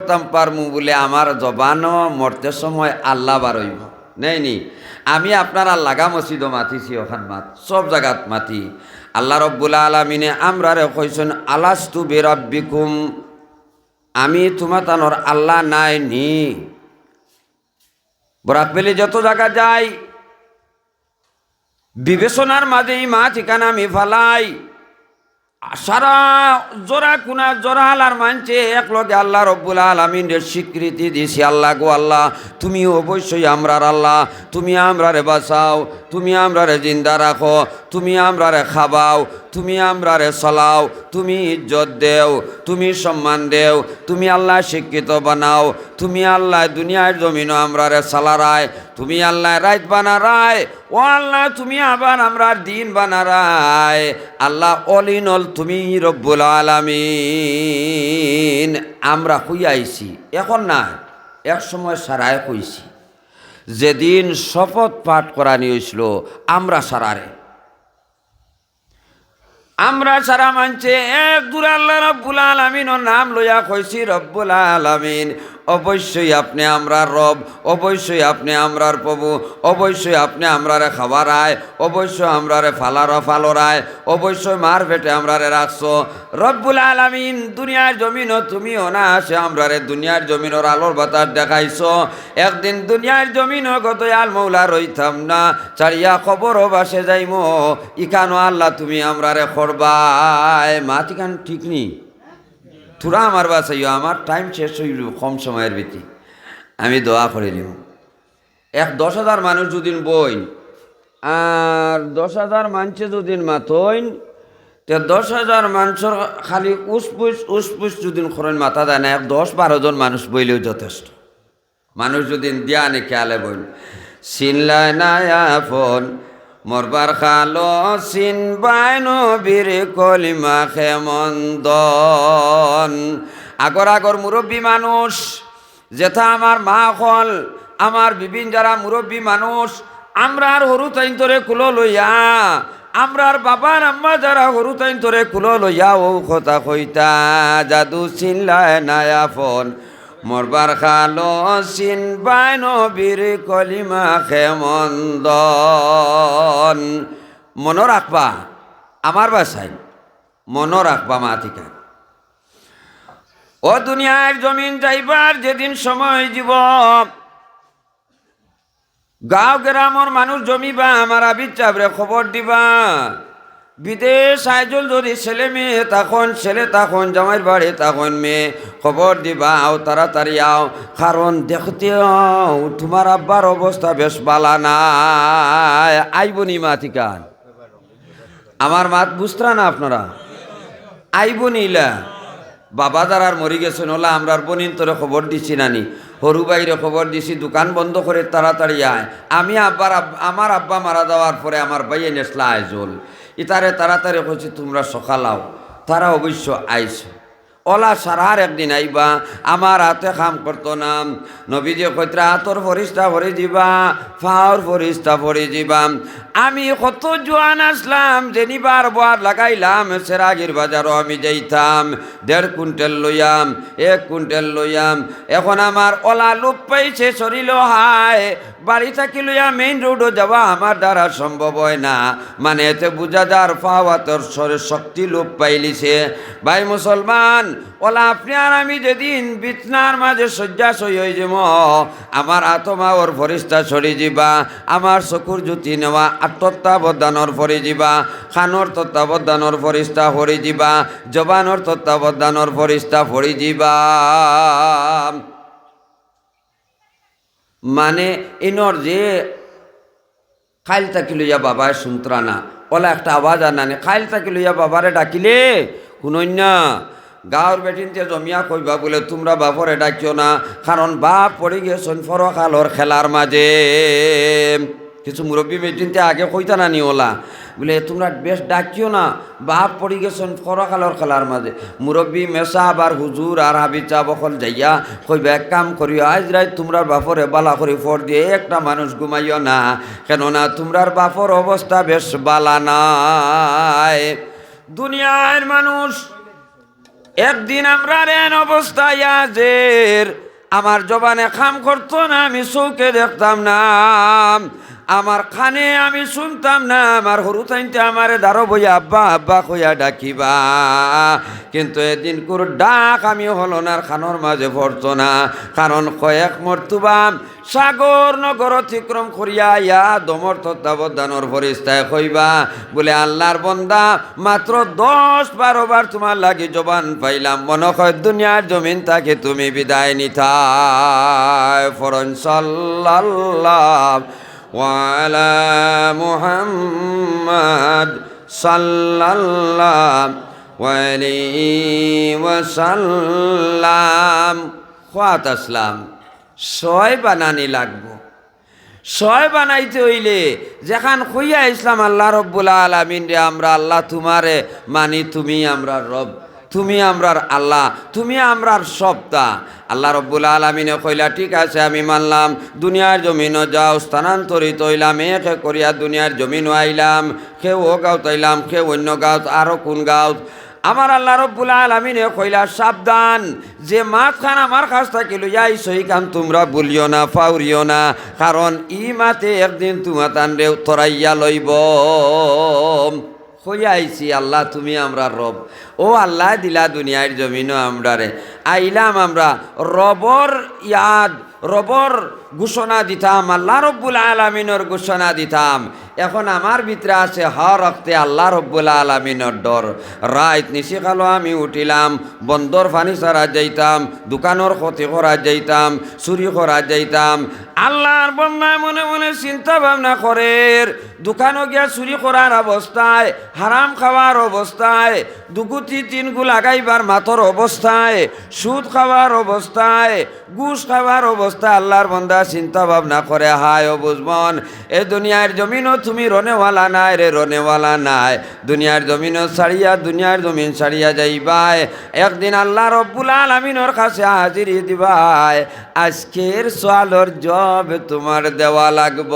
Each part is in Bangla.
করতাম পারমু বলে আমার জবানও মরতে সময় আল্লাহ বারইব নেই নি? আমি আপনারা লাগা মসজিদও মাতিছি ওখান মাত, সব জায়গাত মাতি। আল্লাহ রব্বুল আলমিনে আমরা রে কইছেন, আলাস্তু বেরব্বিকুম? আমি তোমার তানোর আল্লাহ নাই নি। বরাক পেলে যত জায়গা যাই, বিবেচনার মাঝে এই মা ঠিকানা আমি ফালাই। সারা জোড়া কুনা জোড়া আলার মানছে, এক লগে আল্লাহ রব্বুল আলমিনের স্বীকৃতি দিছি আল্লাহ গো আল্লাহ, তুমি অবশ্যই আমরার আল্লাহ, তুমি আমরারে বাঁচাও, তুমি আমরারে জিন্দা রাখো, তুমি আমরারে খাবাও তুমি আমরারে চলাও তুমি ইজ্জত দেও, তুমি সম্মান দেও, তুমি আল্লাহ শিক্ষিত বানাও, তুমি আল্লাহ দুনিয়ার জমিনও আমরারে চালারায় তুমি আল্লাহ রাইত বানারায়, ও আল্লাহ তুমি আবার আমরার দিন বানারায়। আল্লাহ অলিন অল তুমি রব্বুল আলামিন। আমরা হইয়াইছি, এখন না এক সময় সারায় কইছি, যেদিন শপথ পাঠ করা নিয়েছিল আমরা সারারে। আমরা সারা মানছে এক দূর আল্লাহ রব্বুল ও নাম লইয়া কইছি রব্বুল আলমিন। অবশ্যই আপনি আমরার রব, অবশ্যই আপনি আমরার প্রভু, অবশ্যই আপনি আমরারে খাবার আয় অবশ্যই আমরারে ফালার ফালরায়, অবশ্যই মার পেটে আমরারে রাখছো। রব্বুল আলমিন, দুনিয়ার জমিনও তুমিও না আসে আমরারে দুনিয়ার জমিনের আলোর বাতাস দেখাইছো। একদিন দুনিয়ার জমিনও গত আল মৌলা রইতাম না, চারিয়া খবরও বাসে যাইমো ইখানো আল্লাহ তুমি আমরারে খরবায়। মাতিকান ঠিক নেই। তোরা আমার বাসাইও আমার টাইম শেষ হইল কম সময়ের ভিত্তি। আমি দোয়া করে দিব এক দশ হাজার মানুষ যদিন বইন, আর দশ হাজার মানুষে যদিন মাতইন, তে দশ হাজার মানুষের খালি উসপুস উসপুস যদিন খরণ মাথা দেয় না, এক দশ বারো জন মানুষ বইলেও যথেষ্ট। মানুষ যদি দিয়া নে খেয়ালে বইন, চিনলায় না ফোন মরবার খালো চিন বাই নবীর কলিমা খেমন্দন আগর আগর মুরব্বী মানুষ, যেথা আমার মা হল, আমার বিভিন্ন যারা মুরব্বী মানুষ, আমরার হরু তাইন তোরে কুলো লইয়া, আমরার বাবার আম্মা যারা হরু তাইন তোরে কুলো লইয়া, ও কথা কইতা জাদু চিনলায় নায়া ফোন মরবার খালো বাই নবীর কলিমা খেমন্দন। মনে রাখবা, আমার বাসায় মনে রাখবা মাতিকা ও দুনিয়ার জমিন যাইবার যেদিন সময় জীব গাঁও গ্রামর মানুষ জমিবা, আমার আবির চাবরে খবর দিবা। বিদেশ আইজল যদি ছেলে মেয়ে তখন, ছেলে তখন, জামাইয়ের বাড়ি তখন মেয়ে, খবর দিবা, আও তাড়াতাড়ি আও। কারণ দেখতে তোমার আব্বার অবস্থা বেশ বালা নাই। আইবনি মাতিকান আমার মাত বুঝতরা না আপনারা? আইবনি ইলা বাবা দারার মরি গেছেন, ওলা আমরার বনিন তোরে খবর দিছি নানি হরু বাইরে খবর দিছি, দোকান বন্ধ করে তাড়াতাড়ি আয়। আমি আব্বার আব- আমার আব্বা মারা যাওয়ার পরে আমার বাইয়ে নেসলা আইজল ইতারে তাড়াতাড়ি কইছি তোমরা সকালাও তারা অবশ্য আইছো ওলা সারার একদিন আইবা, আমার হাতে খাম করতো না। নবীজি কইত্রা হাতর ফরিস্তা ভরে দিবা ফাওর ফরিস্তা ভরে দিবা আমি কত জোয়ান আসলাম, যেনিবার বার লাগাইলাম, সেরাগির বাজারও আমি যাইতাম। দেড় কুইন্টাল লইয়াম, এক কুইন্টাল লইয়াম। এখন আমার ওলা লোপ পাইছে, শরীর হায়। বাড়ি থাকি লইয়া মেইন রোডও যাওয়া আমার দ্বারা সম্ভব হয় না। মানে এতে বুঝা যার পাওয়া তোর শরীর শক্তি লোপ পাইলিছে। ভাই মুসলমান ওলা আপনি আর আমি যেদিন বিছনার মাঝে শয্যাশয়ী হয়ে যাব, আমার আত্মা ওর ফরিস্তা সরি যাবা আমার চকুর জ্যোতি নেওয়া আত্মত্যাবধানৰ ফৰি যাবা খানৰ তত্ত্বাৱধানৰ ফৰিস্তা ফৰি যাবা জবানৰ তত্ত্বাৱধানৰ ফৰিস্তা ফৰি যাবা মানে ইনর যে খাইল তাকি লইয়া বাবায় শুনতরা না। ওলা একটা আওয়াজ আনানে খাইল তাকি লইয়া বাবারে ডাকিলে শুনই না। গাঁৱৰ বেটিনতে জমিয়া কইবা বোলে, তোমরা বাপরে ডাকিও না কারণ বাপ পড়ে গিয়েছেন ফরকালর খেলার মাঝে কিছু মুরব্বী বেটিনতে আগে কইতা না নিওলা, বলে, তোমরা বেশ ডাকিও না, বাপ পড়ে গেছেন ফরকালর খেলার মাঝে মুরব্বী মেসা আবার হুজুর আর হাবি চা বকল যাইয়া, কইবা এক কাম করিও আজ রাত তোমরা বাপরে বালা করে ফর দিয়ে, একটা মানুষ ঘুমাইও না, কেননা তোমরার বাপর অবস্থা বেশ বালা নাই। দুনিয়ার মানুষ একদিন আমরা রেন অবস্থায় আজের আমার জবানে খাম করতো না আমি চৌকে দেখতাম না। আমার খানে আমি শুনতাম না, আমার সরু থাইতে আমার দারো বইয়া, আব্বা আব্বা কইয়া ডাকিবা। কিন্তু এদিন কোর ডাক আমি হলনার খানোর মাঝে পড়তো না। কারণ কয়েক মর্তুবাম সাগর নগর অতিক্রম করিয়া ইয়া দমর তত্ত্বাবধানর ফরিস্তায় কইবা, বলে, আল্লাহর বন্দা, মাত্র দশ বারো বার তোমার লাগি জবান পাইলাম। মনে হয় দুনিয়ার জমিন তাকে তুমি বিদায় নিতায় ফরন সাল্লাল্লাহ। وعلى محمد صلى الله عليه وسلم খাত আসলাম ছয় বানানি লাগবো ছয় বানাইতে হইলে যেখান খুইয়া ইসলাম আল্লাহ রব্বুল আলমিন রে আমরা আল্লাহ তোমারে মানি তুমি আমরা রব তুমি আমরার আল্লাহ, তুমি আমরার সপ্তা। আল্লাহ রব্বুল আলমিনে কইলা, ঠিক আছে, আমি মানলাম, দুনিয়ার জমিনও যাও, স্থানান্তরিত হইলাম, এক করিয়া দুনিয়ার জমিনও আইলাম, কেউ ও গাঁত আইলাম কেউ অন্য গাঁত আরও কোন গাঁত আমার আল্লাহ রব্বুল আলমিনে কইলা, সাবধান, যে মাতখান আমার কাছ থেকে লইয়াই সইখান তোমরা বলিও না, ফাউরিও না, কারণ ই মাতে একদিন তোমাতান রে তরাইয়া লইব। হইয়া আইছি, আল্লাহ, তুমি আমরা রব। ও আল্লাহ দিলা দুনিয়ার জমিনও আমরারে। আইলাম আমরা রবর ইয়াদ, রবর ঘোষণা দিতাম, আল্লাহ রব্বুল আলমিনের ঘোষণা দিতাম। এখন আমার ভিতরে আছে হর রক্তে আল্লাহ রব্বুল আলমিনের ডর। রাত নিশি কালো আমি উঠিলাম, বন্দর ফানি সারা যাইতাম, দোকানের ক্ষতি করা যাইতাম, চুরি করা যাইতাম। আল্লাহর বন্যায় মনে মনে চিন্তা ভাবনা করে, দোকানও গিয়া চুরি করার অবস্থায়, হারাম খাওয়ার অবস্থায়, দুগুতি তিনগু লাগাইবার মাথর অবস্থায়, সুদ খাওয়ার অবস্থায়, ঘুষ খাওয়ার অবস্থায় আল্লাহর বন্দা চিন্তা ভাবনা করে, হায় ও বুঝবন এ দুনিয়ার জমিনও তুমি রনেওয়ালা নাই রে রনেওয়ালা নাই। দুনিয়ার জমিনও ছাড়িয়া, দুনিয়ার জমিন ছাড়িয়া যাইবাই। একদিন আল্লাহ রব্বুল আলমিনের কাছে হাজিরি দিবাই, আজকের সোয়ালর জব তোমার দেওয়া লাগব।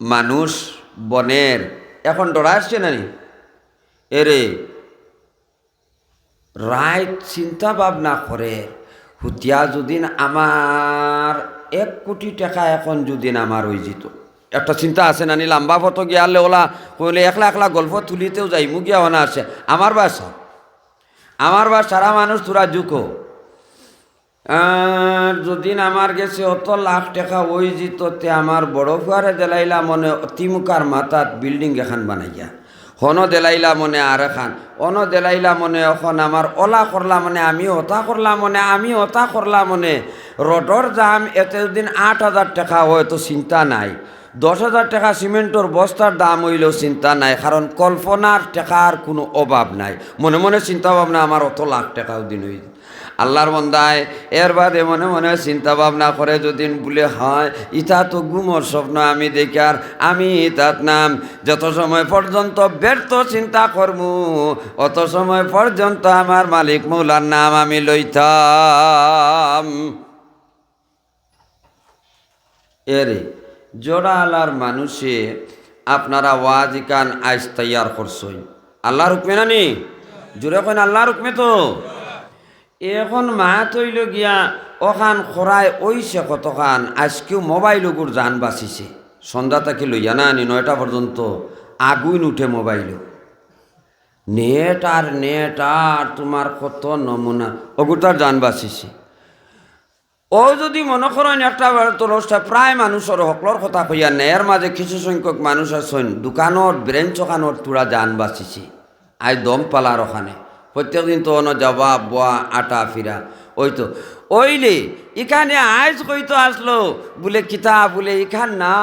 মানুষ বনের এখন ডরা আসছে না? এরে, রায় চিন্তা ভাবনা করে, হুতিয়া যদি আমার এক কোটি টাকা এখন যদি আমার হয়ে যেত একটা চিন্তা আছে নানি, লাম্বা ফটো গিয়ালে ওলা কইলে একলা একলা গল্প তুলিতেও যাই মু গিয়া অনা আছে আমার বাসা, আমার বা সারা মানুষ তোরা জুকো। যদিন আমার গেছে অত লাখ টাকা ওই যেত তে আমার বড় ফুয়ারে দেলাইলা মনে অতিমুখার মাথাত বিল্ডিং এখান বানাইয়া। হন দেলাইলা মনে আর এখান। অন দেলাইলা মনে এখন আমার ওলা করলা মনে, আমি ওতা করলাম মনে, আমি ওতা করলাম মনে। রডর দাম এতদিন আট হাজার টাকা হয়তো চিন্তা নাই। দশ হাজার টাকা সিমেন্টর বস্তার দাম হইলেও চিন্তা নাই কারণ কল্পনার টাকার কোনো অভাব নাই। মনে মনে চিন্তা ভাবনা আমার অত লাখ টাকাও দিন হই আল্লাহর বন্দায়। এর বাদে মনে মনে চিন্তা ভাবনা করে যদি বলে, হয় ইটা তো গুমর স্বপ্ন আমি দেখি আর আমি ইতাত নাম। যত সময় পর্যন্ত ব্যর্থ চিন্তা করমু, অত সময় পর্যন্ত আমার মালিক মৌলার নাম আমি লইতাম। এরে, জোড়া আল্লাহর মানুষে আপনারা ওয়াজিকান আইস তৈয়ার করছই। আল্লাহর হুকমে নানি জোরে কেন আল্লাহর হুকমে তো? এখন মা তৈল গিয়া ওখান খরায় ওইছে কতখান? আজকেও মোবাইল ওগুর যান বাঁচিছে। সন্ধ্যা তাকে লইয়া না আনি নয়টা পর্যন্ত আগুন উঠে মোবাইল। নেট আর নেট আর তোমার কত নমুনা? ওগুতার যান বাঁচিছে। ও যদি মনে করেন একটা তরসটা প্রায় মানুষের সকলের কথা কইয়া নেয়ার মাঝে কিছু সংখ্যক মানুষ আছেন, দোকানত ব্রেঞ্চ ওখানত তোরা যান বাঁচিছে। আই দম পালার ওখানে। প্রত্যেকদিন তো অন যাবা বোয়া আটা ফিরা। ওই তো, ওইলে এখানে আজ কইতো আসলো, বলে, কিতা? বলে এখান না,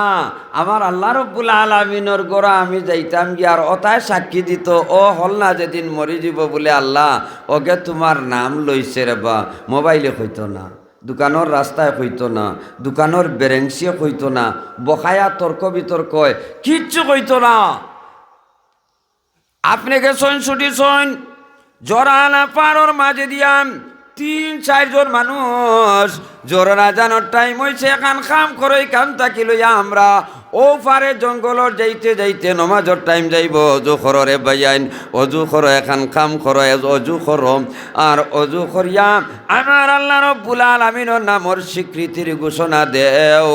আমার আল্লাহ রব্বুল আলমিনর গোড়া আমি যাইতাম গিয়ে আর অতায় সাক্ষী দিত। ও হল না যেদিন মরি যাব বলে, আল্লাহ ওকে তোমার নাম লইছে রে বা, মোবাইলে কইতো না, দোকানের রাস্তায় কইতো না, দোকানের বেরেংসিয়ে কইতো না বকায়া তর্ক বিতর্ক কিচ্ছু কইতো না। আপনি গেছেন ছুটি ছইন জরানা পাড়র মাঝে দিয়াম তিন চারজন মানুষ। জোররা জানোর টাইম হয়েছে এখান কাম করে কাম তাকি লইয়া আমরা। ও পারে জঙ্গলর যাইতে যাইতে নমাজর টাইম যাইব। অজু খররে বাইয়াইন অজু খর এখান কাম খর অজু খর আর অজু করিয়া আমার আল্লাহ রব্বুল আলমিনের নামর স্বীকৃতির ঘোষণা দেও।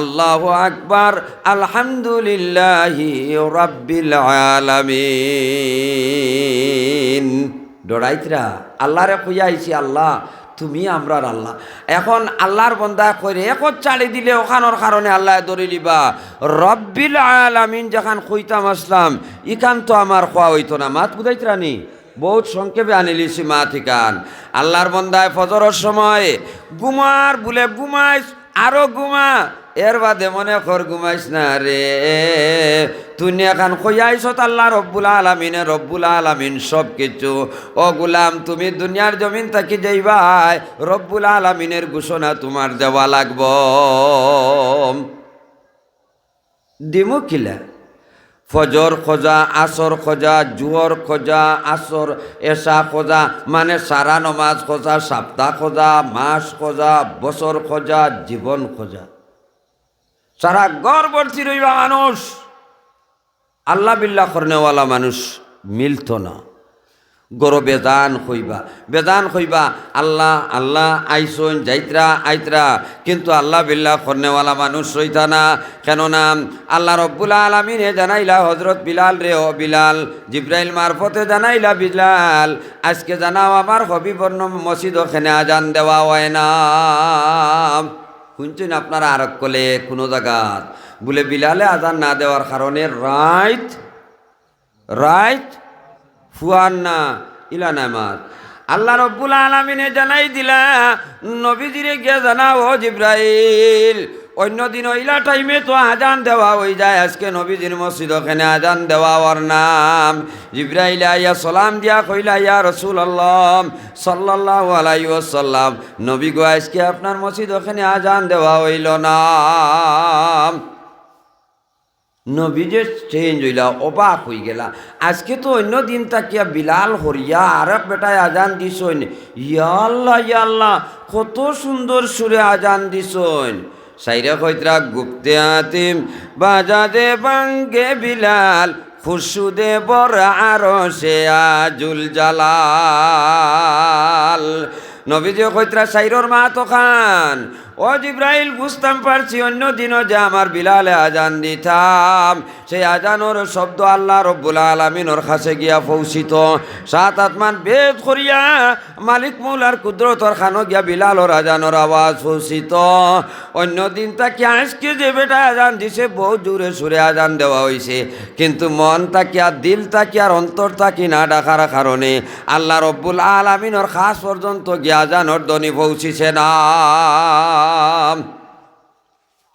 আল্লাহ আকবার, আলহামদুলিল্লাহি রাব্বিল আলামিন। ডরাইতরা, আল্লাহরে কইয়া আইছি আল্লাহ, তুমি আমরার আল্লাহ। এখন আল্লাহর বন্দা কইরে একত চালি দিলে ওখানোর কারণে আল্লাহ ধরে লিবা রব্বিল আলামিন যখন কইতাম আসলাম, ইখান তো আমার খোয়া হইতো না। মাত বুঝাইতরা নি বহুত সংক্ষেপে আনিলিছি মা ঠিকান আল্লাহর বন্দায় ফজরের সময়, গুমার বলে ঘুমাইস আরও ঘুমা এর বাদে মনে কর ঘুমাইস না রে। তুই এখন কইয়াইছ আল্লাহ রব্বুল আলমিনে, রব্বুল আলমিন সব কিছু ও গুলাম, তুমি দুনিয়ার জমিন থাকি যাইবাই রব্বুল আলমিনের ঘোষণা তোমার দেওয়া লাগব। দিমু কিলা? ফজর খোঁজা, আসর খোঁজা জুয়র খোঁজা, আসর এসা খোঁজা মানে সারা নমাজ খোঁজা, সপ্তাহ খোঁজা, মাস খোঁজা, বছর খোঁজা, জীবন খোঁজা। সারা গড় ভর্তি রইবা মানুষ, আল্লাহ বিল্লাহ করনেওয়ালা মানুষ মিলত না। গরো বেদান হইবা। বেদান হইবা, আল্লাহ আল্লাহ আইসন, যাইত্রা, আইত্রা। কিন্তু আল্লাহ বিল্লাহ করনেওয়ালা মানুষ হইতা না। কেননা আল্লাহ রব্বুল আলমিনে জানাইলা হজরত বিলাল রে, ও বিলাল, জিব্রাইল মারফতে জানাইলা, বিলাল, আজকে জানাও আমার হবিবর্ণ মসজিদ ওখানে আজান দেওয়া হয় না। শুনছেন আপনারা আরক কলে, কোনো জায়গাত। বলে বিলালে আজান না দেওয়ার কারণে রাইত রাইত ফুয়ান না, ইলা নামাজ। আল্লাহ রব্বুল আলমিনে জানাই দিলা, নবীজিরে গিয়া জানাও জিব্রাইল অন্য দিন ওইলা টাইমে তো আজান দেওয়া হয়ে যায়। আজকে নবীজির মসজিদ ওখানে আজান দেওয়া ওর নাম। জিব্রাইল আইয়া সালাম দিয়া কইলা, ইয়া রসুল আল্লাহ সাল্লাহ আলাই ওসাল্লাম নবী গো আজকে আপনার মসজিদ ওখানে আজান দেওয়া হইল না। নবী যে চেঞ্জ হইলা, অবাক হই গেলা। আজকে তো অন্য দিন তাকিয়া বিলাল হরিয়া আর এক বেটায় আজান দিছইন ইয়াল্লাহ ইয়াল্লাহ কত সুন্দর সুরে আজান দিছইন সাইরা কইতরা, গুপ্তে আতিম, বাজাদে বাঙ্গে বিলাল খুশুদে বর আর সে আজুল জালাল। নবীজি কইতরা, সাইরর মা তো খান ও জিব্রাইল, বুঝতাম পারছি, অন্য দিনও যে আমার বিলালে আজান দিতাম। সেই আজানোর শব্দ আল্লাহ রব্বুল আলমিনোর কাছে গিয়া পৌঁছিত। সাত আত্মান বেদ করিয়া মালিক মৌলার কুদরতর খানো গিয়া বিলালর আজানোর আওয়াজ পৌঁছিত। অন্য দিন তাকে আজকে যে বেটা আজান দিছে, বহু জোরে সুরে আজান দেওয়া হয়েছে কিন্তু মন তাকে আর দিল তাকি আর অন্তর তাকি না ডাকার কারণে আল্লাহ রব্বুল আলমিনোর খাস পর্যন্ত গিয়া আজানোর ধ্বনি পৌঁছিছে না।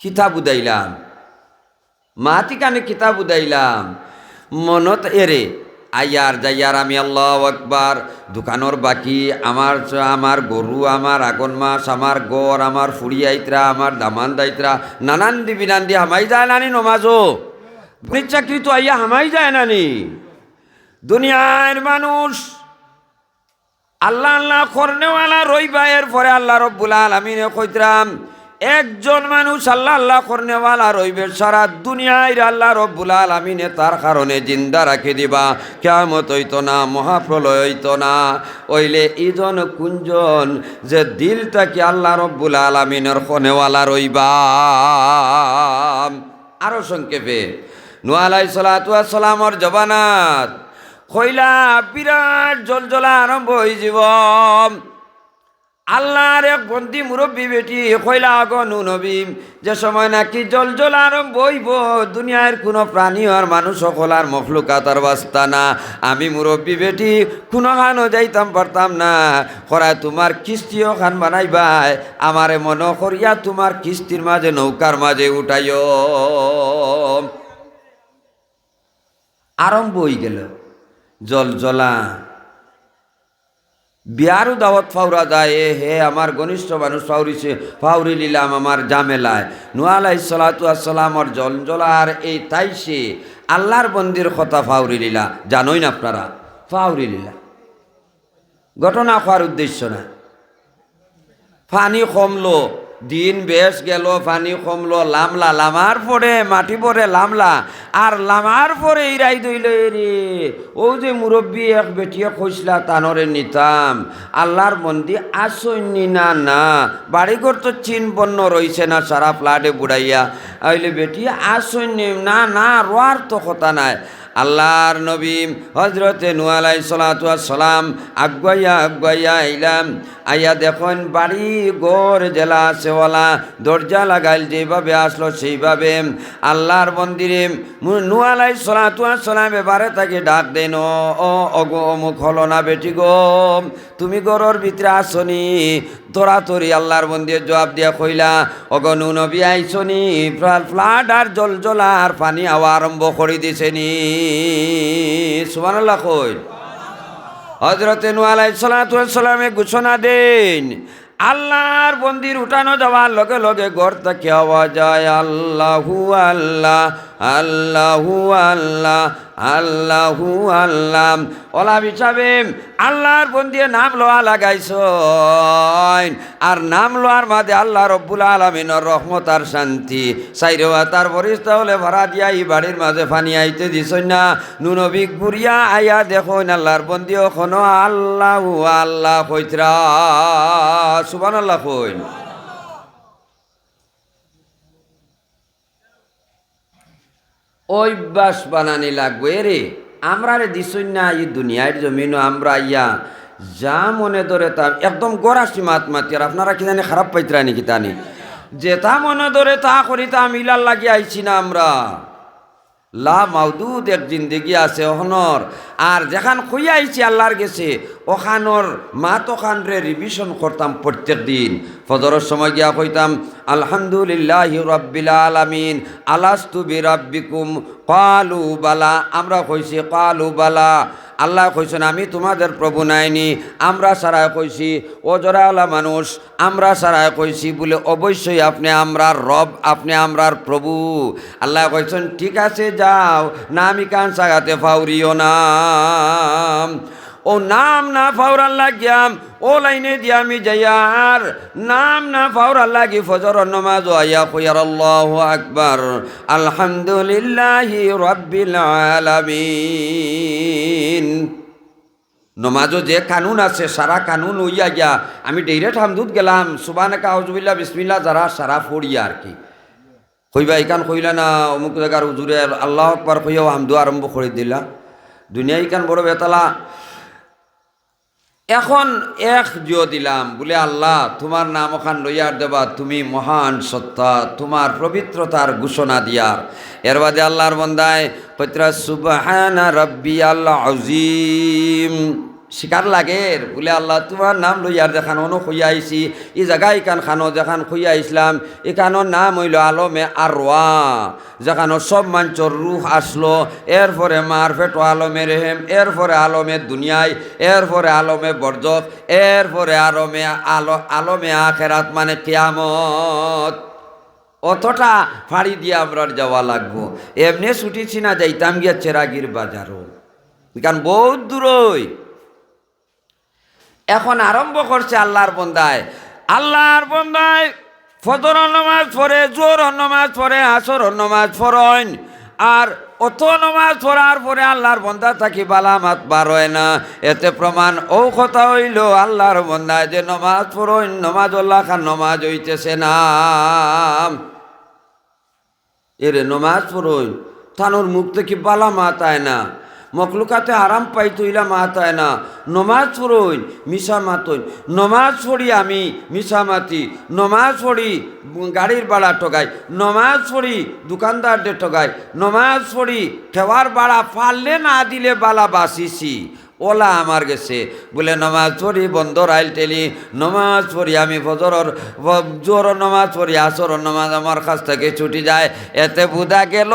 কিতাব। উদাইলাম। মাতি কানে কিতাব উদাইলাম। মনত এরে আইয়ার যাইয়ার আমি আল্লাহ আকবার। দোকানোর বাকি আমার আমার গরু আমার আগন মাস আমার গড় আমার ফুড়ি আইত্রা আমার দামান দাইত্রা, নানান দিবি নান্দি হামাই যায় নানি নমাজো? চাকরি তো আইয়া হামাই যায় নানি দুনিয়ার মানুষ আল্লাহ আল্লাহ করনেওয়ালা রইবা পরে আল্লাহ রব্বুল আলমিনে কইতরাম, একজন মানুষ আল্লাহ আল্লাহ করনেওয়ালা রইবে, সারা দুনিয়ায় আল্লাহ রব্বুল আলমিনে তার কারণে জিন্দা রাখি দিবা কেমত হইতো না, মহাপ্রলয় হইতো না। ওইলে ইজন কুঞ্জন যে দিলটা দিলটাকে আল্লাহ রব্বুল আলমিনের খনেওয়ালা রইবা। আরও সংক্ষেপে নোয়ালাই সালাতামর জবানাত কইলা বিরাট জলজলা আরম্ভ হয়ে যাব। আল্লাহর এক বন্দি মুরব্বী বেটি কইলা আগনু নবী, যে সময় নাকি জল জল আরম্ভ হইব, দুনিয়ার কোনো প্রাণী আর মানুষ সকল আর মখলুকাতার বাস্তা না। আমি মুরব্বী বেটি কোনো খানও যাইতাম পারতাম না। করা তোমার কিস্তিও খান বানাইবাই, আমারে মন করিয়া তোমার কিস্তির মাঝে নৌকার মাঝে উঠাইও। আরম্ভ হয়ে গেল। জল জলা। বিয়ারও দাওয়াত ফাউরা যায়, এ হে আমার ঘনিষ্ঠ মানুষ ফাউরিছে ফাউরি লিলাম আমার জামেলায়। নুয়ালাই আসসালামর জল জলার এই তাইসে আল্লাহর বন্দির কথা ফাউরি লীলা। জানোই না আপনারা? ফাউরি লীলা। ঘটনা হওয়ার উদ্দেশ্য না। পানি কমলো দিন বেশ গেল, পানি কমলো, লামলা, লামার পরে, মাটি পরে লামলা, আর লামার পরে ইরাই দইল রে ও যে মুরব্বী, এক বেটিয়ে খসলা তানরে নিতাম। আল্লাহর মন্দি আসইনি না না। বাড়িঘর তো চিন বন্য রইছে না, সারা ফ্লাটে বুড়াইয়া। আইলে বেটি, আসইনি না না, রোয়ার তো কথা নাই। আল্লাহর নবী হজরতে নুয়ালাই সালাম আগুয়াইয়া আগুয়াইয়া আইলাম, আইয়া দেখুন বাড়ি গোর জেলা সেওয়ালা দরজা লাগাইল যেভাবে আসলো সেইভাবে আল্লাহর মন্দিরে নুয়ালাই সালাম এবারে তাকে ডাক দেন, ও অগো অমুক হলো না বেটি গো। তুমি গরর ভিতরে আসনি। তোরা তোরি আল্লাহর মন্দিরে জবাব দিয়া কইলা অগো নু নবী আইসনি ফ্লাড আর জল জলা আর পানি আওয়া আরম্ভ করে দিছে নি সুবহানাল্লাহ কই। হজরতে নুয়ালাই সালামে ঘোষণা দেন, আল্লাহর মন্দির উঠানো যাওয়ার লগে লগে ঘর থেকে আওয়াজ যায়। আল্লাহু আল্লাহ আল্লাহু আল্লাহ আল্লাহু আল্লাহ। ওলা হিসাবে আল্লাহর বন্দিয়ে নাম লোয়া লাগাইছ আর নাম লোয়ার মাঝে আল্লাহ রব্বুল আলমিনের রহমত আর শান্তি। সাইরেওয়া তার বরিষ্ঠ হলে ভাড়া দিয়া এই বাড়ির মাঝে ফানি আইতে দিছ না। নুনবিক বুড়িয়া আইয়া দেখো আল্লাহর বন্দি ওখানো আল্লাহ আল্লাহ কইতরা। সুবান আল্লাহ কইন। অভ্যাস বানানি লাগবে রে আমরা রে দিছই না এই দুনিয়ার জমিন, আমরা ইয়া যা মনে ধরে তা একদম গড়া সীমাত মাতি, আর আপনারা কি জানি খারাপ পাইতরা নাকি তানি যে মনে ধরে তা করি তা মিলার লাগি আইছি না আমরা। লা মাউদুদ এক জিন্দগি আছে ওখানোর, আর যেখান খুইয়া আইছি আল্লাহর গেছে, ওখানোর মাত ওখান রে রিভিশন করতাম প্রত্যেক দিন। ফজরের সময় গিয়া কইতাম, আলহামদুলিল্লাহ রব্বিল আলামিন, আলাস্তু বি রাব্বিকুম কালু বালা। আমরা কইছি কালু বালা। আল্লাহ কইছেন, আমি তোমাদের প্রভু নাইনি, আমরা সারায় কইছি, ও জোড়াওয়ালা মানুষ, আমরা সারায় কইছি বলে অবশ্যই আপনি আমরার রব, আপনি আমরার প্রভু। আল্লাহ কইছেন, ঠিক আছে, যাও, না আমি কান সাগাতে ফাউরিও নাম ও নাম না ফাউরার লাগিয়াম ও লাইনে দিয়া আমি যাইয়ার নাম না ফাউরার লাগি ফজর নমাজ আয়া কইয়ার আল্লাহু আকবার। আলহামদুলিল্লাহি রাব্বিল আলামিন। নমাজও যে কানুন আছে, সারা কানুন হইয়া গিয়া, আমি ডাইরেক্ট হামদুদ গেলাম সুবানাকা আউজুবিল্লা বিসমিল্লা যারা সারা ফড়িয়া আর কি। কইবা ইকান কইলা না, অমুক জায়গার হুজুরে আল্লাহ আকবার কইয়াও হামদু আরম্ভ করে দিলা। দুনিয়া ইকান বড় বেতালা। এখন এক জিও দিলাম, বলে, আল্লাহ, তোমার নাম ওখান লইয়ার দেবা, তুমি মহান সত্তা, তোমার পবিত্রতার ঘোষণা দিয়ার এর বাদে আল্লাহর বন্দায় পৈত্রা সুবাহানা রব্বি আল্লাহ আজিম শিকার লাগে। বলে আল্লাহ, তোমার নাম লইয়ার যেখান অনু খুইয়া আইসি ই জায়গা ইকান খানো যেখান খুইয়া ইসলাম এখানোর নাম হইল আলমে আরওয়া, যেখানো সব মাঞ্চর রুহ আসলো। এরপরে মার ফেটো আলমে রেহেম, এরপরে আলমে দুনিয়ায় এরপরে আলমে বরজক এরপরে আলমে আলো, আলমে আখেরাত মানে কিয়ামত। অতটা ফাড়ি দিয়ে আমরা যাওয়া লাগবো। এমনি ছুটিছি না যাইতাম গিয়া চেরাগির বাজারও। কারণ বহুত দূরই এখন আরম্ভ করছে আল্লাহর বন্দায়। আল্লাহর বন্দায় ফজর নমাজ পড়ে জোর নমাজ পড়ে আসর নমাজ পড়েন আর অত নমাজ পড়ার পরে আল্লাহর বন্দা থাকি বালামাত বার হয় না। এতে প্রমাণ ও কথা হইল, আল্লাহর বন্দায় যে নমাজ পড়েন নমাজ উল্লাহ খান নমাজ হইতেছে না। এরে নমাজ পড়ইন থানোর মুখ থেকে বালা মাতায় না। মকলুকাতে আরাম পাই তৈলা মাতায় না নমাজ পড়ইন মিশা মাতইন নমাজ পড়ি আমি মিশা মাতি। নমাজ পড়ি গাড়ির বাড়া ঠগাই। নমাজ পড়ি দোকানদারদের ঠগাই। নমাজ পড়ি ঠেওয়ার বাড়া পারলে না দিলে বালা বাসিছি ওলা আমার গেছে। বলে, নমাজ পড়ি, বন্ধ রাইল টেলি। নমাজ পড়ি আমি ফজরর জোর নমাজ পড়ি আসর নমাজ আমার কাছ থেকে ছুটি যায়। এতে বুধা গেল,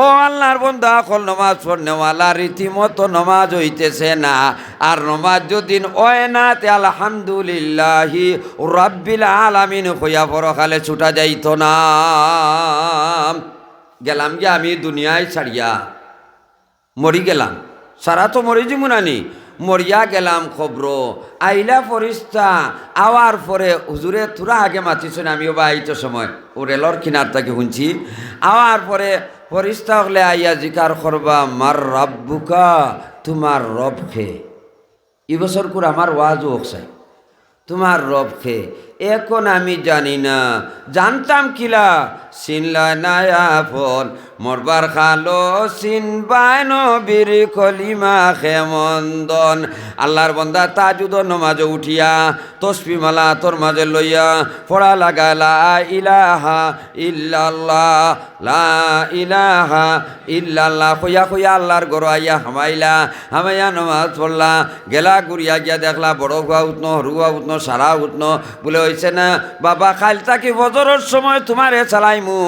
ও আল্লাহর বন্ধু আকল নমাজ পড়নেওয়ালা রীতিমতো নমাজ হইতেছে না। আর নমাজ যদি ওয় না, তে আলহামদুলিল্লাহি রব্বিল আলামিন হইয়া পরকালে ছুটা যাইত না। গেলাম গিয়ে আমি দুনিয়ায় ছাড়িয়া মরি গেলাম। সারা তো মরে যাব নানি মরিয়া গেলাম খবর। আইলা ফরিস্তা, আওয়ার পরে হুজুরে তোরা আগে মাতিছেন আমিও বা আইতো সময়। ও রেলর কিনার তাকে শুনছি। আওয়ার পরে ফরিস্তা হলে আইয়া জিকার করবা মার রাব্বুকা তোমার রব খে। এবছর করে আমার ওয়াজ ওকসাই তোমার রব খে। এখন আমি জানি না। জানতাম কিলা? চিনলা নায়া ফল মরবার খালো চিনবাই নবীর কলিমা খেমন্দন। আল্লাহর বন্দা তাজুদ নমাজে উঠিয়া, তসবি মালা তোর মাঝে লইয়া, পড়া লাগা লা ইলাহা ইল্লাল্লাহ, লা ইলাহা ইল্লাল্লাহ। কইয়া কইয়া আল্লাহর গর আইয়া হামাইলা, হামাইয়া নমাজ পড়লা, গেলা গুড়িয়া গিয়া দেখলা বড় হুয়া উঠন হরু হুয়া উঠন সারা উঠন বলে হয়েছে না? বাবা খাইল তাকি বজরের সময় তোমারে চালাইমু।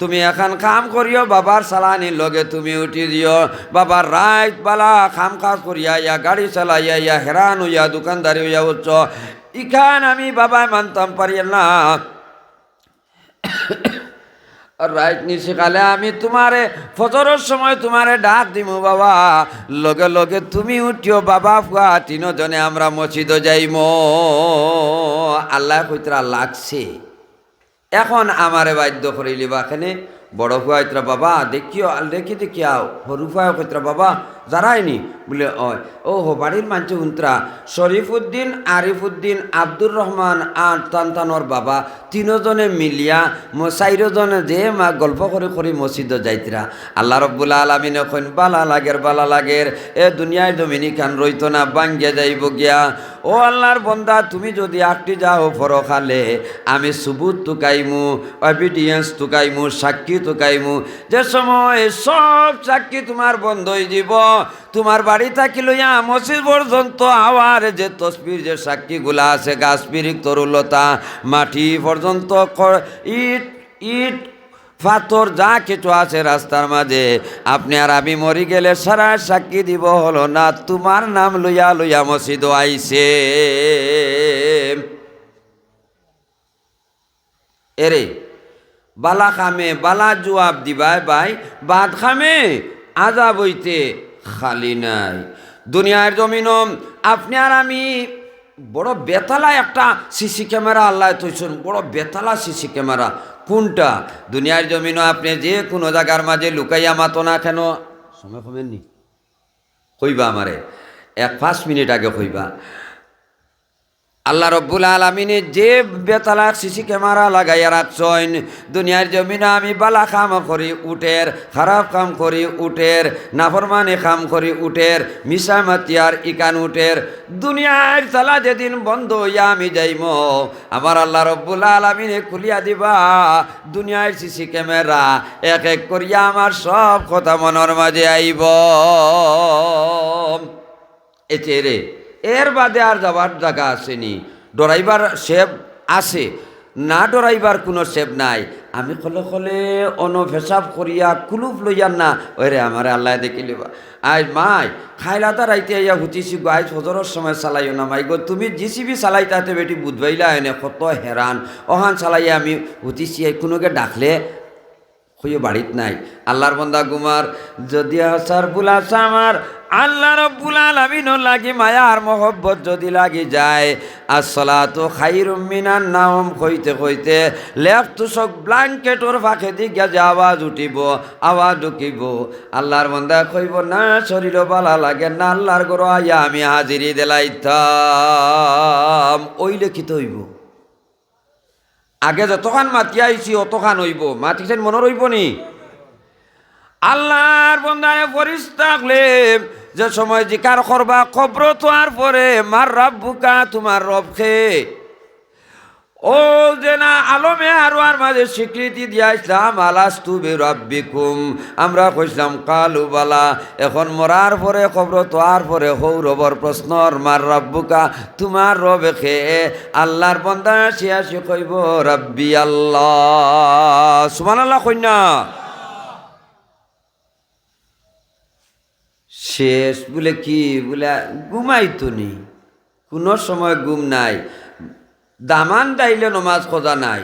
তুমি এখন কাম করিও, বাবার চালানির লগে তুমি উঠি দিও। বাবার রাত বালা খাম কাজ করিয়া, ইয়া গাড়ি চালাইয়া, ইয়া হেরান হইয়া, দোকানদারি হইয়া উঠছ। ইখান আমি বাবা মানতাম পারি না। রাইট নিশিকালে আমি তোমারে ফজরের সময় তোমারে ডাক দিমু বাবা। লগে লগে তুমি উঠিও বাবা, ফুয়া, তিনজনে আমরা মসজিদ যাইম। আল্লাহ কইতরা লাগছে। এখন আমারে বাধ্য করিলি বাখানে। বড় ফুয়া বাবা, দেখিও, দেখি দেখি আও সরু ফুয়া কইতরা বাবা যারাইনি বলে, অয় ও হো বাড়ির মানছে উন্তরা। শরীফুদ্দিন, আরিফুদ্দিন, আব্দুর রহমান, আর তানতানোর বাবা তিনজনে মিলিয়া চাইরজনে যে মা গল্প করে করে মসজিদ যাইতরা। আল্লাহ রব্বুল আলমিন এখন বালা লাগের বালা লাগের, এ দুনিয়ায় জমিনি খান রইত না, বাঙ্গে যাইব গিয়া। ও আল্লাহর বন্দা, তুমি যদি আকটি যাও ফরখালে আমি সুবুত তুকাইমু এভিডিয়েন্স তুকাইমু সাক্ষী তুকাইমু যে সময় সব সাক্ষী তোমার বন্ধ হয়ে যাব তোমার বাড়ি থাকি লইয়া মসজিদ পর্যন্ত আওয়ার যে তসবির, যে সাক্ষীগুলা আছে গাছ পিরিক তরুলতা, মাটি পর্যন্ত ইট ইট, পাথর, যা কিছু আছে রাস্তার মাঝে, আপনি আর আমি মরি গেলে সারা সাক্ষী দিব হলো না, তোমার নাম লইয়া লইয়া মসজিদ আইছে। এরে, বালা খামে, বালা জবাব দিবাই ভাই, বাদ খামে, আজাব হইতে। খালি নাই। দুনিয়ার জমিনম, আপনি আর আমি বড় বেতালা একটা সিসি ক্যামেরা আল্লাহ তৈছেন বড় বেতালা সিসি ক্যামেরা। কোনটা? দুনিয়ার জমিন আপনি যে কোনো জায়গার মাঝে লুকাইয়া মাতো না কেন? সময় কমেননি? কইবা আমারে, এক পাঁচ মিনিট আগে কইবা। আল্লাহ রব্বুল আলমিনে যে বেতালা সিসি ক্যামেরা লাগাইয়া রাখছেন, দুনিয়ার জমিনে আমি বালা কাম করি উঠের খারাপ কাম করি উঠের নাফরমানি কাম করি উঠের মিশা মাতিয়ার ইকান উঠের দুনিয়ার তালা যেদিন বন্ধ হইয়া আমি যাইম, আমার আল্লাহ রব্বুল আলমিনে খুলিয়া দিবা দুনিয়ার সিসি ক্যামেরা। এক এক করিয়া আমার সব কথা মনের মাঝে আইব। এতে রে এর বাদে আর যাবার জায়গা আসেনি। ডরাইবার সেব আছে, না ডরাইবার কোনো সেব নাই। আমি কলে কলে অন ফেসাব করিয়া কুলুপ লইয়ার না, ওরে আমারে আল্লাহ দেখিলি আজ মাই খাইলা তার রাইতে আইয়া হুতিছি গো, আজ হজরের সময় চালাইও না মাই গো। তুমি জিসিবি চালাই তাতে বেটি বুধবাইলা এনে কত হেরান। অহান চালাইয়া আমি হুতিছি কোনোকে ডাকলে হইও বাড়িত নাই। আল্লাহর বন্দা গুমার যদি আসার বুলাসা আমার, আল্লাহ রব্বুল আলামিন লাগি মায়া আর মহব্বত যদি লাগি যায়। আসলা তো খাইরুম মিনান নাম কইতে কইতে লেফট চক ব্লাঙ্কেটর ফাঁকে দিকে যে আওয়াজ উঠিব, আওয়াজ ঢুকিব। আল্লাহর বন্দা কইব, না শরীর বালা লাগে না, আল্লাহর গরো আইয়া আমি হাজিরি দিলাইতাম। ওই লিখিত হইব। আগে যতখান মাতি আইছি, অতখান হইব। মাতিছেন মনে রইব নি? আল্লাহর বন্ধায় ফরিস থাকলে যে সময় জিকার করবা, কব্র তোয়ার পরে মার রব বুকা তোমার রব খে ও যে না আলমে আরও আর মাঝে স্বীকৃতি দিয়া ইসলাম আলাস তুবি রব্বিকুম আমরা কইসলাম কালু বালা, এখন মরার পরে খবর তোয়ার পরে হৌরবর প্রশ্নর মার রব্বুকা, তোমার রবে খে আল্লাহর বন্দা শিয়াশি কইব, রব্বি আল্লাহ। সুমান আল্লাহ কন্যা শেষ, বলে কি? বলে ঘুমাইতো নি কোনো সময় ঘুম নাই। দামান দাইলে নমাজ খোঁজা নাই।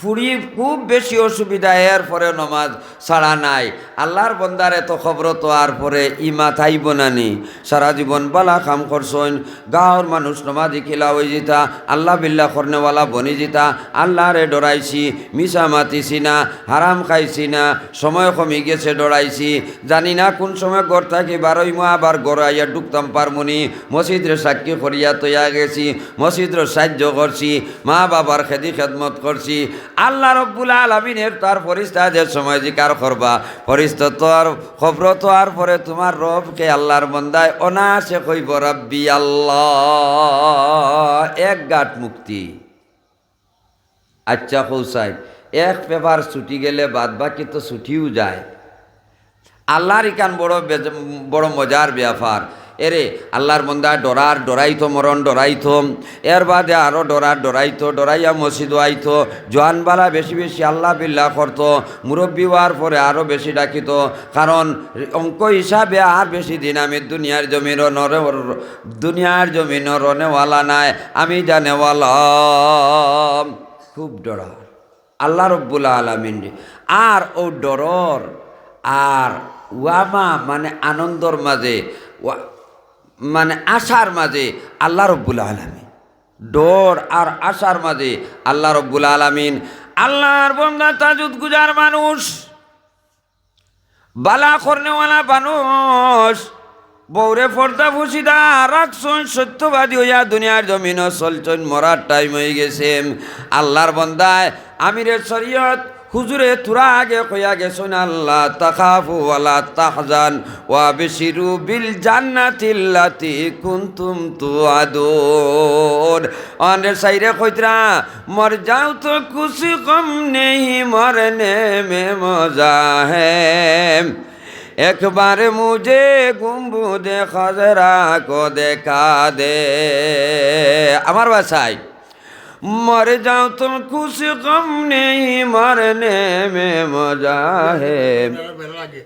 ফুড়ি খুব বেশি অসুবিধা, এর পরে নমাজ ছাড়া নাই। আল্লাহর বন্দারে তো খবর তো আর পরে ই মাথাইব নানি সারা জীবন বালা কাম করছইন গাঁৱৰ মানুষ নমাজি খিলা হয়ে যেতা আল্লাহ বিল্লা করনেওয়ালা বনি যেতা আল্লাহরে ডরাইছি মিশা মাতিছি না, হারাম খাইছি না, সময় কমি গেছে ডরাইছি, জানি না কোন সময় গড় থাকি বারোই মা আবার গড় আইয়া ডুকতাম পারমনি মসজিদরে সাক্ষী করিয়া তৈয়া গেছি, মসজিদর সাহায্য করছি মা বাবার খেদি খেদমত করছি আল্লাহ রব্বুল আলমিনের তার ফরিস্তা যে সময় জিকার করবা, ফরিস্তা তো আর খবর তো আর পরে তোমার রবকে আল্লাহর বন্দায় অনাসে কইব, রব্বি আল্লাহ, এক গাঁট মুক্তি। আচ্ছা কৌসাই এক পেপার ছুটি গেলে বাদ বাকি তো ছুটিও যায়। আল্লাহর ইকান বড় বড় মজার ব্যাপার। এরে, আল্লাহর মন্দা ডরার ডরাইতো মরণ ডরাইতো এর বাদে আরও ডরার ডরাইতো ডরাইয়া মসজিদ আইতো জোয়ানবালা বেশি বেশি আল্লাহ বিল্লাহ করতো। মুরব্বী হওয়ার পরে আরও বেশি ডাকিত। কারণ, অঙ্ক হিসাবে আর বেশি দিন আমি দুনিয়ার জমিন নরে, দুনিয়ার জমিন রনেওয়ালা নাই। আমি জানেওয়ালা। খুব ডরা আল্লাহ রব্বুল আলমিন আর ও ডরর, আর ওয়ামা মানে আনন্দর মাঝে। মানে আশার মাঝে আল্লাহ রব্বুল আলমিন। ডর আর আশার মাঝে আল্লাহ রব্বুল আলমিন। আল্লাহর বন্দা তাজুদ গুজার মানুষ, বালা করনেওয়ালা মানুষ বৌরে ফর্দা ফুসিদা রাখছন সত্যবাদী হইয়া দুনিয়ার জমিন চলছন মরার টাইম হয়ে গেছে। আল্লাহর বন্দায় আমিরের শরীয়ত হুজুরে তুরা আগে কইয়া গেছন আল্লাহ তাকাফু ওয়ালা তাহজান ওয়া বিশিরু বিল জান্নাতিল্লাতি কুনতুম তুআদুন অনের সাইরে কইতরা মর যাও তো খুশি কম নেই মরনে মে মজা হ্যাঁ एक बार मुझे गुम्बुद खजरा को देखा दे আমার বাসায় मर जाओ तुम खुश गम नहीं मरने में मजा है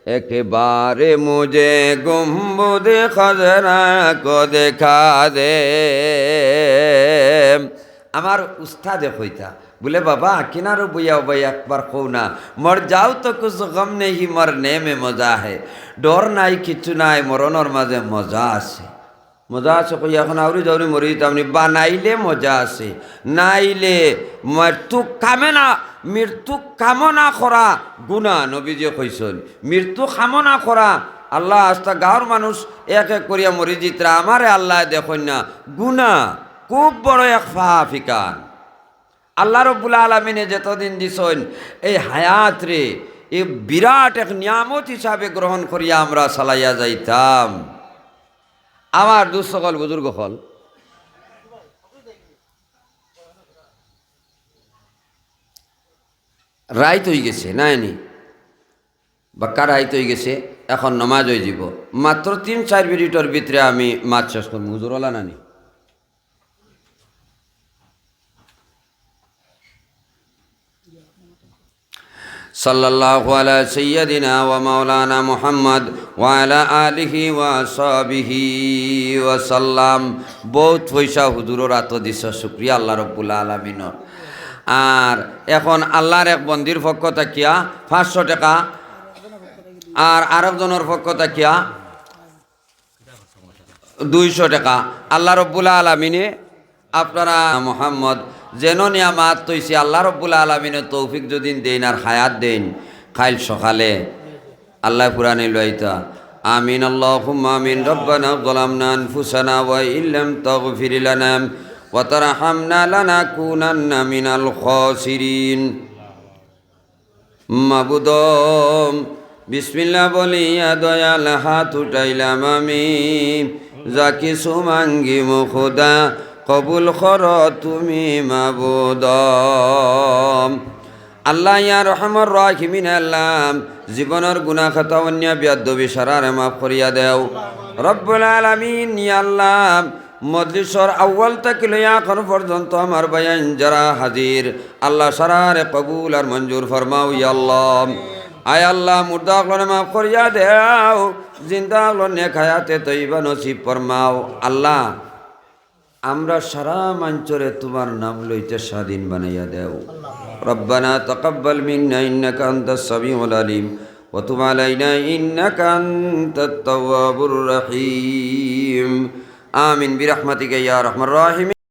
एक बार मुझे गुम्बुद खजरा को देखा दे আমার উস্তাদে কইতা বলে বাবা কিনারো বইয়া বই একবার কৌ না মর যাও তো কুছ গম নেই মর নেমে মজা হে ডর নাই কিচ্ছু নাই মরণর মাঝে মজা আছে মজা আছে, কই, এখন আউরি যাউরি মরি তামনি বানাইলে মজা আছে, নাইলে মৃত্যু কামে না, মৃত্যু কামনা করা গুণা নবীজি কইসন মৃত্যু কামনা করা আল্লাহ আস্তা গাঁৱৰ মানুষ এক এক করিয়া মরি জিতরা আমারে আল্লাহ দেখুন না। গুণা, খুব বড় এক ফাফিকান। আল্লাহ রব্বুল আলমিনে যতদিন দিছন, এই হায়াত রে এই বিরাট এক নিয়ামত হিসাবে গ্রহণ করিয়া আমরা চালাইয়া যাইতাম। আমার দুঃসকল বুজুর্গ হল। রাইত হয়ে গেছে নাইনি বাক্কা রাইত হয়ে গেছে, এখন নমাজ হয়ে যাব। মাত্র তিন চার মিনিটের ভিতরে আমি মাছ শেষ করব। হুজুরওয়ালা নানি صلى الله على سيدنا ومولانا محمد وعلى آله وصحبه وسلم বহুত পয়সা হুজুরের আত দিছ শুক্রিয়া আল্লাহ রব্বুল আলমিনর আর এখন আল্লাহর এক বন্দির পক্ষ থাকিয়া পাঁচশো টাকা আর আরেকজনের পক্ষ থাকিয়া দুইশো টাকা আল্লাহ রব্বুল আলমিনে আপনারা মোহাম্মদ যেন নিয়ামাত তৈছি আল্লাহ রব্বুল আলমিনে তৌফিক যদি দেন আর হায়াত দেন, খাইল সকালে। আল্লাহ পুরানি লইতা, আমিন আমিন, রব্বানা গোলামনা আনফুসানা ওয়া ইল্লাম তাগফির লানা ওয়া তারহামনা লানাকুনান্না মিনাল খাসিরিন। মাবুদম বিসমিল্লা বলিয়া দয়াল হাত উঠাইলাম আমি। যা কিছু মাঙ্গি মুখোদা কবুল কর তুমি মাবুদম। আল্লাহ ইয়া রহমর রাহিমিন, আল্লাহ, জীবনের গুণা খাতা অন্য বিয়াদ্দবি সারারে মাফ করিয়া দেও। রব্বুল আলামিন, ইয়া আল্লাহ, মজলিসর আউ্বাল থেকে লইয়া এখন পর্যন্ত আমার বায়ান যারা হাজির, আল্লাহ সারারে কবুল আর মঞ্জুর ফরমাও, ইয়া আল্লাহ। আয় আল্লাহ, মুর্দা মাফ করিয়া দেও, জিন্দা আকলনে খায়াতে তৈবা নসিব ফরমাও। আল্লাহ আমরা সারা মাঞ্চরে তোমার নাম লইতে স্বাধীন বানাইয়া দেও। রব্বানা তকাব্বাল মিন্না ইন্নাকা কান্ত সামিউল আলিম ওয়া তুব আলাইনা ইন্নাকা আনতাত তাওয়াবুর রহিম। আমিন। বিরহমাতিকা ইয়া রাহমান। রাহিম